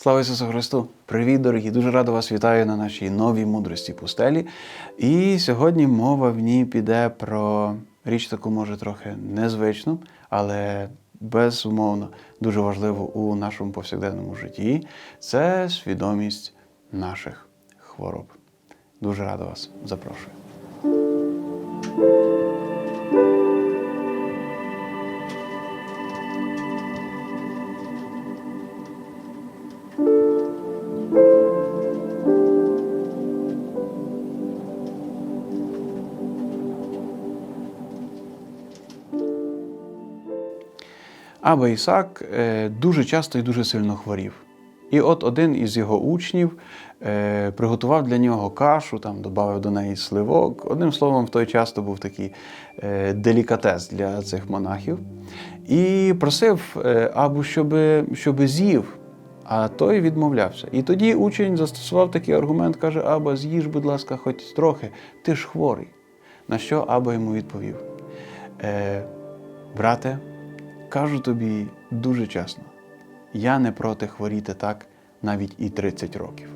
Слава Ісусу Христу! Привіт, дорогі! Дуже радо вас вітаю на нашій новій мудрості пустелі. І сьогодні мова в ній піде про річ таку, може, трохи незвичну, але безумовно дуже важливу у нашому повсякденному житті. Це свідомість наших хвороб. Дуже радо вас запрошую. Аба Ісак е, дуже часто і дуже сильно хворів. І от один із його учнів е, приготував для нього кашу, там додав до неї сливок. Одним словом, в той час то був такий е, делікатес для цих монахів. І просив е, Абу, щоб, щоб з'їв, а той відмовлявся. І тоді учень застосував такий аргумент, каже: Аба, з'їж, будь ласка, хоч трохи, ти ж хворий. На що Аба йому відповів: е, Брате, кажу тобі дуже чесно, я не проти хворіти так навіть і 30 років.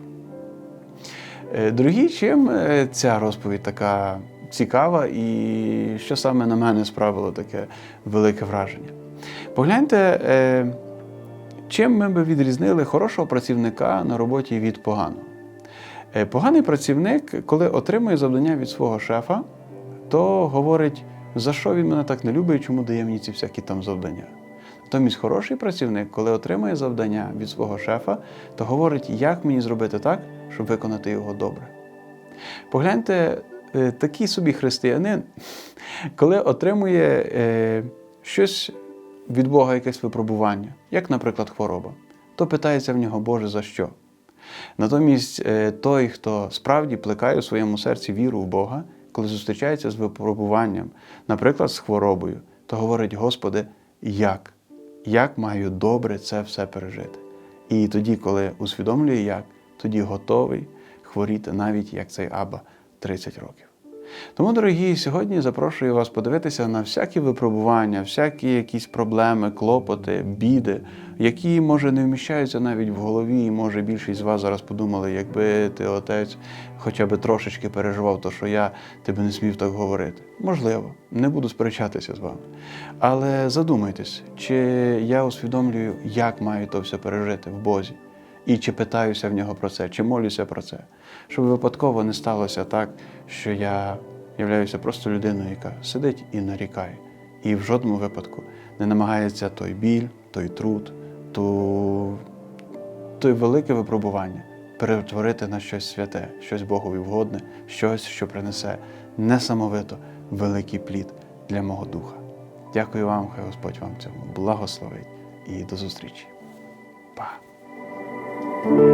Е, Дорогі, чим е, ця розповідь така цікава і що саме на мене справило таке велике враження? Погляньте, е, чим ми би відрізнили хорошого працівника на роботі від поганого. Поганий працівник, коли отримує завдання від свого шефа, то говорить, за що він мене так не любить, чому дає мені ці всякі там завдання. Натомість хороший працівник, коли отримує завдання від свого шефа, то говорить, як мені зробити так, щоб виконати його добре. Погляньте, е, такий собі християнин, коли отримує е, щось від Бога, якесь випробування, як, наприклад, хвороба, то питається в нього, Боже, за що? Натомість е, той, хто справді плекає у своєму серці віру в Бога, коли зустрічається з випробуванням, наприклад, з хворобою, то говорить, Господи, як? Як маю добре це все пережити? І тоді, коли усвідомлює як, тоді готовий хворіти навіть як цей Аба 30 років. Тому, дорогі, сьогодні запрошую вас подивитися на всякі випробування, всякі якісь проблеми, клопоти, біди, які, може, не вміщаються навіть в голові, і може більшість з вас зараз подумали, якби ти, отець, хоча б трошечки переживав, то що я тебе не смів так говорити. Можливо, не буду сперечатися з вами. Але задумайтесь, чи я усвідомлюю, як маю то все пережити в Бозі. І чи питаюся в нього про це, чи молюся про це, щоб випадково не сталося так, що я являюся просто людиною, яка сидить і нарікає, і в жодному випадку не намагається той біль, той труд, ту, той велике випробування перетворити на щось святе, щось Богові вгодне, щось, що принесе несамовито великий плід для мого духа. Дякую вам, хай Господь вам цьому благословить і до зустрічі. Па! Thank you.